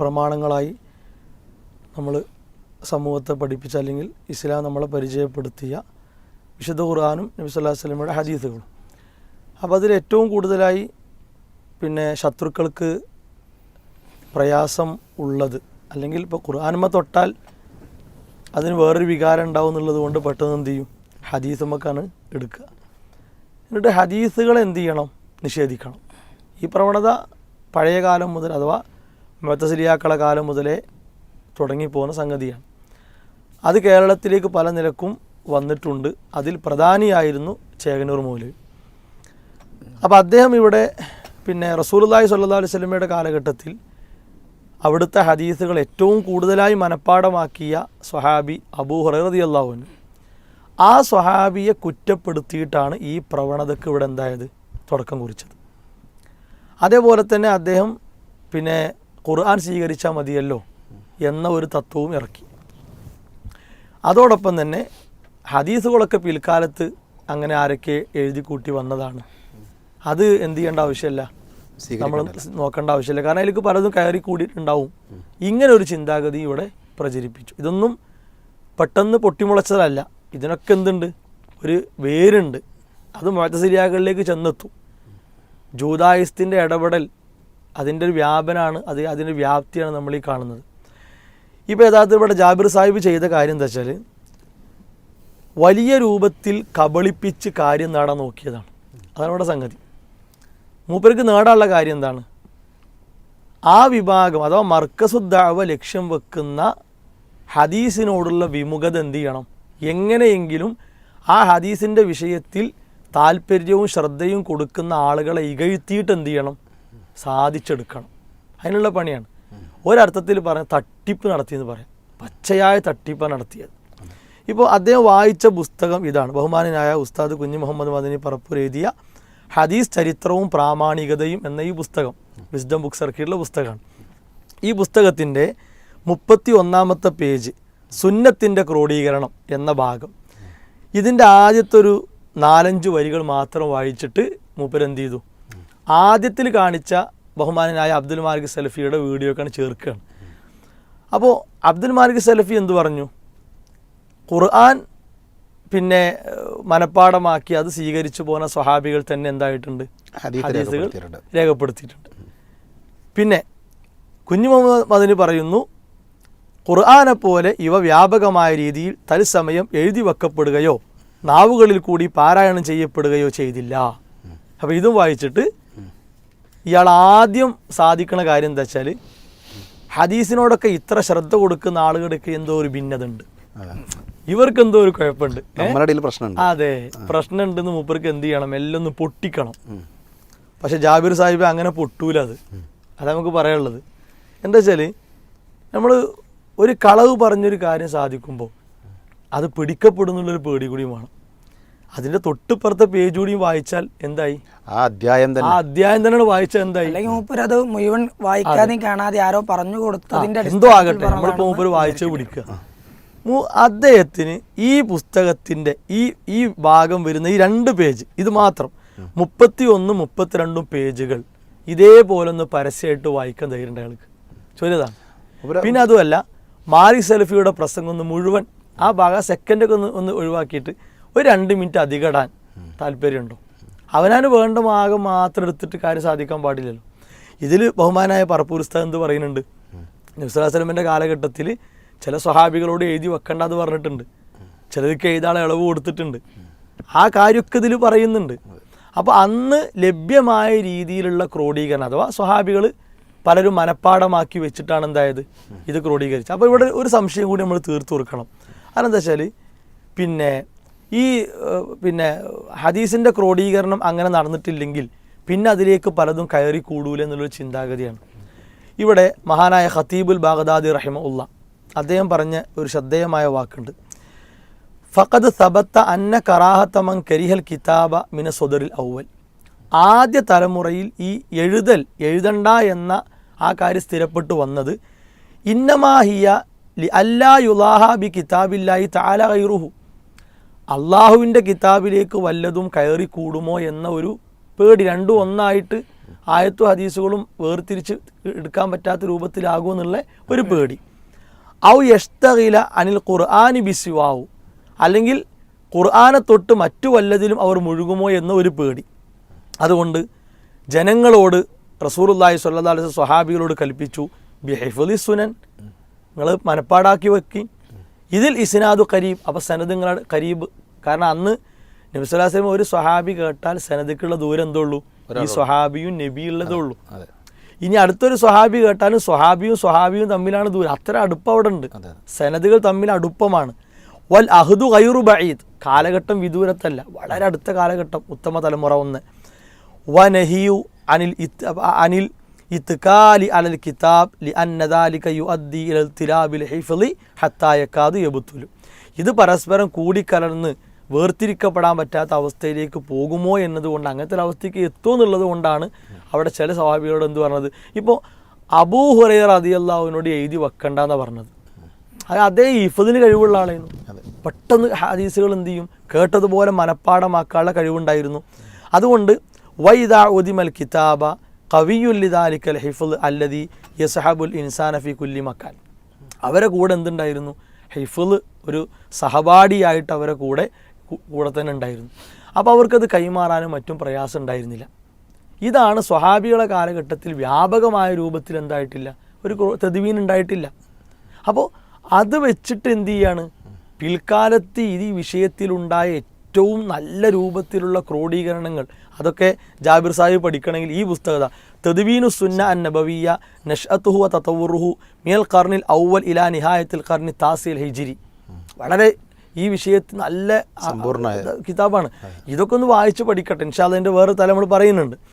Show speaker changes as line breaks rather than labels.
പ്രമാണങ്ങളായി നമ്മൾ സമൂഹത്തെ പഠിപ്പിച്ച അല്ലെങ്കിൽ ഇസ്ലാം നമ്മളെ പരിചയപ്പെടുത്തിയ വിശുദ്ധ ഖുർആാനും നബി സല്ലാ അലൈഹി വസല്ലമയുടെ ഹദീസുകളും. അപ്പോൾ അതിൽ ഏറ്റവും കൂടുതലായി പിന്നെ ശത്രുക്കൾക്ക് പ്രയാസം ഉള്ളത് അല്ലെങ്കിൽ ഇപ്പോൾ ഖുർആാനുമ തൊട്ടാൽ അതിന് വേറൊരു വികാരം ഉണ്ടാവും എന്നുള്ളത് കൊണ്ട് പെട്ടെന്ന് എന്ത് ചെയ്യും? ഹദീസുമൊക്കെയാണ് എടുക്കുക. എന്നിട്ട് ഹദീസുകൾ എന്ത് ചെയ്യണം? നിഷേധിക്കണം. ഈ പ്രവണത പഴയ കാലം മുതൽ അഥവാ മുത്തസിലിയാക്കള കാലം മുതലേ തുടങ്ങിപ്പോകുന്ന സംഗതിയാണ്. അത് കേരളത്തിലേക്ക് പല നിലക്കും വന്നിട്ടുണ്ട്. അതിൽ പ്രധാനിയായിരുന്നു ചേകനൂർ മൗലവി. അപ്പോൾ അദ്ദേഹം ഇവിടെ പിന്നെ റസൂലുള്ളാഹി സ്വല്ലല്ലാഹു അലൈഹി വസല്ലമയുടെ കാലഘട്ടത്തിൽ അവിടുത്തെ ഹദീസുകൾ ഏറ്റവും കൂടുതലായി മനഃപ്പാടമാക്കിയ സ്വഹാബി അബൂ ഹുറൈറതി അള്ളാഹുവിന് ആ സ്വഹാബിയെ കുറ്റപ്പെടുത്തിയിട്ടാണ് ഈ പ്രവണതയ്ക്ക് ഇവിടെ എന്തായത് തുടക്കം കുറിച്ചത്. അതേപോലെ തന്നെ അദ്ദേഹം പിന്നെ ഖുർആൻ സ്വീകരിച്ചാൽ മതിയല്ലോ എന്ന ഒരു തത്വവും ഇറക്കി. അതോടൊപ്പം തന്നെ ഹദീസുകളൊക്കെ പിൽക്കാലത്ത് അങ്ങനെ ആരൊക്കെ എഴുതി കൂട്ടി വന്നതാണ്. അത് എന്ത് ചെയ്യേണ്ട ആവശ്യമില്ല. നമ്മൾ നോക്കേണ്ട ആവശ്യമില്ല. കാരണം അതിലേക്ക് പലതും കയറി കൂടിയിട്ടുണ്ടാവും. ഇങ്ങനെ ഒരു ചിന്താഗതി ഇവിടെ പ്രചരിപ്പിച്ചു. ഇതൊന്നും പെട്ടെന്ന് പൊട്ടിമുളച്ചതല്ല. ഇതിനൊക്കെ എന്തുണ്ട്? ഒരു വേരുണ്ട്. അത് മുഴത്തസിരിയാകളിലേക്ക് ചെന്നെത്തും. ജൂതായുസ്തിന്റെ ഇടപെടൽ അതിന്റെ ഒരു വ്യാപനമാണ് അത് അതിന്റെ വ്യാപ്തിയാണ് നമ്മൾ ഈ കാണുന്നത്. ഇപ്പോൾ യഥാർത്ഥത്തിൽ ഇവിടെ ജാബിർ സാഹിബ് ചെയ്ത കാര്യം എന്താ വെച്ചാൽ വലിയ രൂപത്തിൽ കബളിപ്പിച്ച് കാര്യം നേടാൻ നോക്കിയതാണ്. അതാണ് ഇവിടെ സംഗതി. മൂപ്പർക്ക് നേടാനുള്ള കാര്യം എന്താണ്? ആ വിഭാഗം അഥവാ മർക്കസുദ്ദാവ ലക്ഷ്യം വെക്കുന്ന ഹദീസിനോടുള്ള വിമുഖത എന്ത് ചെയ്യണം? എങ്ങനെയെങ്കിലും ആ ഹദീസിന്റെ വിഷയത്തിൽ താല്പര്യവും ശ്രദ്ധയും കൊടുക്കുന്ന ആളുകളെ ഇകഴ്ത്തിയിട്ട് എന്ത് ചെയ്യണം? സാധിച്ചെടുക്കണം. അതിനുള്ള പണിയാണ്. ഒരർത്ഥത്തിൽ പറഞ്ഞ തട്ടിപ്പ് നടത്തിയെന്ന് പറയാം. പച്ചയായ തട്ടിപ്പാണ് നടത്തിയത്. ഇപ്പോൾ അദ്ദേഹം വായിച്ച പുസ്തകം ഇതാണ്. ബഹുമാനനായ ഉസ്താദ് കുഞ്ഞു മുഹമ്മദ് മദനി പറപ്പൂർ എഴുതിയ ഹദീസ് ചരിത്രവും പ്രാമാണികതയും എന്ന ഈ പുസ്തകം വിസ്ഡം ബുക്ക് സർക്കിളിലെ പുസ്തകമാണ്. ഈ പുസ്തകത്തിന്റെ മുപ്പത്തി ഒന്നാമത്തെ പേജ് സുന്നത്തിന്റെ ക്രോഡീകരണം എന്ന ഭാഗം. ഇതിന്റെ ആദ്യത്തെ ഒരു നാലഞ്ച് വരികൾ മാത്രം വായിച്ചിട്ട് മൂപ്പരെന്ത് ചെയ്തു? ആദ്യത്തിൽ കാണിച്ച ബഹുമാനനായ അബ്ദുൽ മാലിക് സലഫിയുടെ വീഡിയോ ഒക്കെയാണ് ചേർക്കുകയാണ്. അപ്പോൾ അബ്ദുൽ മാലിക് സലഫി എന്തു പറഞ്ഞു? ഖുർആൻ പിന്നെ മനഃപ്പാടമാക്കി അത് സ്വീകരിച്ചു പോകുന്ന സ്വഹാബികൾ തന്നെ എന്തായിട്ടുണ്ട്? ഹദീസുകൾ
രേഖപ്പെടുത്തിയിട്ടുണ്ട്.
പിന്നെ കുഞ്ഞു മുഹമ്മദ് മദനി പറയുന്നു ഖുർആനെ പോലെ ഇവ വ്യാപകമായ രീതിയിൽ തത്സമയം എഴുതി വെക്കപ്പെടുകയോ നാവുകളിൽ കൂടി പാരായണം ചെയ്യപ്പെടുകയോ ചെയ്തില്ല. അപ്പോൾ ഇതും വായിച്ചിട്ട് ഇയാൾ ആദ്യം സാധിക്കുന്ന കാര്യം എന്താ വെച്ചാൽ ഹദീസിനോടൊക്കെ ഇത്ര ശ്രദ്ധ കൊടുക്കുന്ന ആളുകൾക്ക് എന്തോ ഒരു ഭിന്നത ഉണ്ട് ഇവർക്ക് എന്തോ ഒരു കുഴപ്പമുണ്ട്. അതെ പ്രശ്നമുണ്ടെന്ന് മൂപ്പർക്ക് എന്ത് ചെയ്യണം? എല്ലാം ഒന്ന് പൊട്ടിക്കണം. പക്ഷെ ജാബിർ സാഹിബ് അങ്ങനെ പൊട്ടൂല അത്. അതാ നമുക്ക് പറയാനുള്ളത്. എന്താ വെച്ചാൽ നമ്മൾ ഒരു കളവ് പറഞ്ഞൊരു കാര്യം സാധിക്കുമ്പോൾ അത് പിടിക്കപ്പെടുന്നുള്ളൊരു പേടി കൂടി വേണം. അതിന്റെ തൊട്ടിപ്പുറത്തെ പേജ് കൂടിയും വായിച്ചാൽ എന്തായി?
ആ അധ്യായം തന്നെ.
ആ അധ്യായം തന്നെ വായിച്ചാൽ എന്തായി?
അല്ലെങ്കിൽ മൂപ്പര് അത് മുഴുവൻ വായിക്കാതെയും കാണാതെ ആരോ പറഞ്ഞു കൊടുത്തതിന്റെ
എന്തോ ആകട്ടെ.
നമ്മൾ
മൂപ്പര് വായിച്ചു പിടിക്കുക. മൂ- അദ്ദേഹത്തിന് ഈ പുസ്തകത്തിന്റെ ഈ ഈ ഭാഗം വരുന്ന ഈ രണ്ട് പേജ് ഇത് മാത്രം മുപ്പത്തി ഒന്നും മുപ്പത്തിരണ്ടും പേജുകൾ ഇതേപോലെ ഒന്ന് പരസ്യമായിട്ട് വായിക്കാൻ തരുന്നുണ്ട് അയാൾക്ക്. ചോദ്യതാണ്. പിന്നെ അതുമല്ല മാരി സെൽഫിയുടെ പ്രസംഗം ഒന്ന് മുഴുവൻ ആ ഭാഗം സെക്കൻഡൊക്കെ ഒന്ന് ഒന്ന് ഒഴിവാക്കിയിട്ട് ഒരു രണ്ട് മിനിറ്റ് അധികം ഇടാൻ താല്പര്യമുണ്ടോ? അവനാന് വേണ്ട മാകം മാത്രം എടുത്തിട്ട് കാര്യം സാധിക്കാൻ പാടില്ലല്ലോ. ഇതിൽ ബഹുമാനായ പറപ്പൂർസ്ത എന്ത് പറയുന്നുണ്ട്? നബ്സുലാസ്ലമിന്റെ കാലഘട്ടത്തിൽ ചില സ്വഹാബികളോട് എഴുതി വെക്കണ്ട എന്ന് പറഞ്ഞിട്ടുണ്ട്. ചിലർക്ക് എഴുതാളെ ഇളവ് കൊടുത്തിട്ടുണ്ട്. ആ കാര്യമൊക്കെ ഇതിൽ പറയുന്നുണ്ട്. അപ്പോൾ അന്ന് ലഭ്യമായ രീതിയിലുള്ള ക്രോഡീകരണം അഥവാ സ്വഹാബികൾ പലരും മനഃപ്പാടമാക്കി വെച്ചിട്ടാണ് എന്തായത്? ഇത് ക്രോഡീകരിച്ചത്. അപ്പോൾ ഇവിടെ ഒരു സംശയം കൂടി നമ്മൾ തീർത്തു കൊടുക്കണം. അതെന്താ വെച്ചാൽ പിന്നെ ഈ പിന്നെ ഹദീസിന്റെ ക്രോഡീകരണം അങ്ങനെ നടന്നിട്ടില്ലെങ്കിൽ പിന്നെ അതിലേക്ക് പലതും കയറി കൂടൂല എന്നുള്ളൊരു ചിന്താഗതിയാണ്. ഇവിടെ മഹാനായ ഖത്തീബുൽ ബാഗദാദി റഹിമ ഉള്ള അദ്ദേഹം പറഞ്ഞ ഒരു ശ്രദ്ധേയമായ വാക്കുണ്ട്. ഫഖദ് സബത്ത അന്ന കറാഹത്തമൻ കരിഹൽ കിതാബ മിന സൊദറിൽ ഔവൽ. ആദ്യ തലമുറയിൽ ഈ എഴുതൽ എഴുതണ്ട എന്ന ആ കാര്യം സ്ഥിരപ്പെട്ടു വന്നത് ഇന്നമാഹിയ അല്ലാ യുലാഹ ബി കിതാബില്ലായി താല അള്ളാഹുവിന്റെ കിതാബിലേക്ക് വല്ലതും കയറി കൂടുമോ എന്ന ഒരു പേടി. രണ്ടും ഒന്നായിട്ട് ആയത്തും ഹദീസുകളും വേർതിരിച്ച് എടുക്കാൻ പറ്റാത്ത രൂപത്തിലാകുമെന്നുള്ള ഒരു പേടി. ഔ യഷ്തകില അനിൽ ഖുർആാനി ബിസിവാവു അല്ലെങ്കിൽ ഖുർആാനെ തൊട്ട് മറ്റു വല്ലതിലും അവർ മുഴുകുമോ എന്ന ഒരു പേടി. അതുകൊണ്ട് ജനങ്ങളോട് റസൂറുല്ലാഹി സ്വല്ലാ അലൈഹി സ്വഹാബികളോട് കൽപ്പിച്ചു ബിഹൈഫുലി സുനൻ. നിങ്ങൾ മനപ്പാടാക്കി വെക്കി. ഇതിൽ ഇസ്നാദു കരീബ് അപ്പോൾ സനദ് നിങ്ങളുടെ കരീബ്. കാരണം അന്ന് നബി നബിസ്വലാസ്ലം ഒരു സ്വഹാബി കേട്ടാൽ സനദിക്കുള്ള ദൂരം എന്തുള്ളൂ? ഈ സ്വഹാബിയും നബിയുള്ളതേ ഉള്ളൂ ഇനി അടുത്തൊരു സ്വഹാബി കേട്ടാലും സ്വഹാബിയും സ്വഹാബിയും തമ്മിലാണ് ദൂരം. അത്ര അടുപ്പം അവിടെ ഉണ്ട്. സനദുകൾ തമ്മിൽ അടുപ്പമാണ്. വൽ അഹ്ദു ഖൈറു ബഈദ്. കാലഘട്ടം വിദൂരത്തല്ല. വളരെ അടുത്ത കാലഘട്ടം ഉത്തമ തലമുറ ഒന്ന്. വ നഹിയു അനിൽ അനിൽ ഇത്കാലി അലൽ കിതാബ് ലി അന്നദാലിക യുഅദ്ദി ഇലൽ തിലാബിൽ ഹൈഫലി ഹത്താ യക്കാദു യബുത്തുലു. ഇത് പരസ്പരം കൂടിക്കലർന്ന് വേർതിരിക്കപ്പെടാൻ പറ്റാത്ത അവസ്ഥയിലേക്ക് പോകുമോ എന്നതുകൊണ്ട് അങ്ങനത്തെ ഒരു അവസ്ഥയ്ക്ക് എത്തുമോ എന്നുള്ളത് കൊണ്ടാണ് അവിടെ ചില സ്വാഭാവികളോട് എന്ത് പറഞ്ഞത്? ഇപ്പോൾ അബൂ ഹുറൈർ അതിയല്ലാവിനോട് എഴുതി വെക്കണ്ടെന്ന് പറഞ്ഞത്. അത് അതേ ഇഫദിന് കഴിവുള്ള ആളായിരുന്നു. പെട്ടെന്ന് ഹദീസുകൾ എന്ത് ചെയ്യും? കേട്ടതുപോലെ മനഃപ്പാടമാക്കാനുള്ള കഴിവുണ്ടായിരുന്നു. അതുകൊണ്ട് വൈദാ ഉദിമൽ കിതാബ കവിയുല്ലിദാലിക്കൽ ഹിഫുൽ അല്ലദി യസഹബുൽ ഇൻസാന ഫി കുല്ലി മക്കാൻ. അവരെ കൂടെ എന്തുണ്ടായിരുന്നു? ഹിഫുൽ ഒരു സഹപാഠിയായിട്ട് അവരെ കൂടെ കൂടെ തന്നെ ഉണ്ടായിരുന്നു. അപ്പോൾ അവർക്കത് കൈമാറാനും മറ്റും പ്രയാസം ഉണ്ടായിരുന്നില്ല. ഇതാണ് സ്വഹാബികളെ കാലഘട്ടത്തിൽ വ്യാപകമായ രൂപത്തിൽ എന്തായിട്ടില്ല? ഒരു തെതിവീൻ ഉണ്ടായിട്ടില്ല. അപ്പോൾ അത് വെച്ചിട്ട് എന്ത് ചെയ്യാണ്? പിൽക്കാലത്ത് ഈ വിഷയത്തിലുണ്ടായ ഏറ്റവും നല്ല രൂപത്തിലുള്ള ക്രോഡീകരണങ്ങൾ. അതൊക്കെ ജാബിർ സാഹിബ് പഠിക്കണമെങ്കിൽ ഈ പുസ്തകത. തെതുവീനു സുന്ന അൻ നബവിയ നഷ്അത്തുഹു തത്തവുറുഹു മിയൽ കർണിൽ ഔവൽ ഇലാ നിഹായത്തിൽ കർണി താസിൽ ഹിജിരി. വളരെ ഈ വിഷയത്തിൽ നല്ല കിതാബാണ്. ഇതൊക്കെ ഒന്ന് വായിച്ച് പഠിക്കട്ടെ. ഇൻഷാ അതിന്റെ വേറെ തലമുറ പറയുന്നുണ്ട്.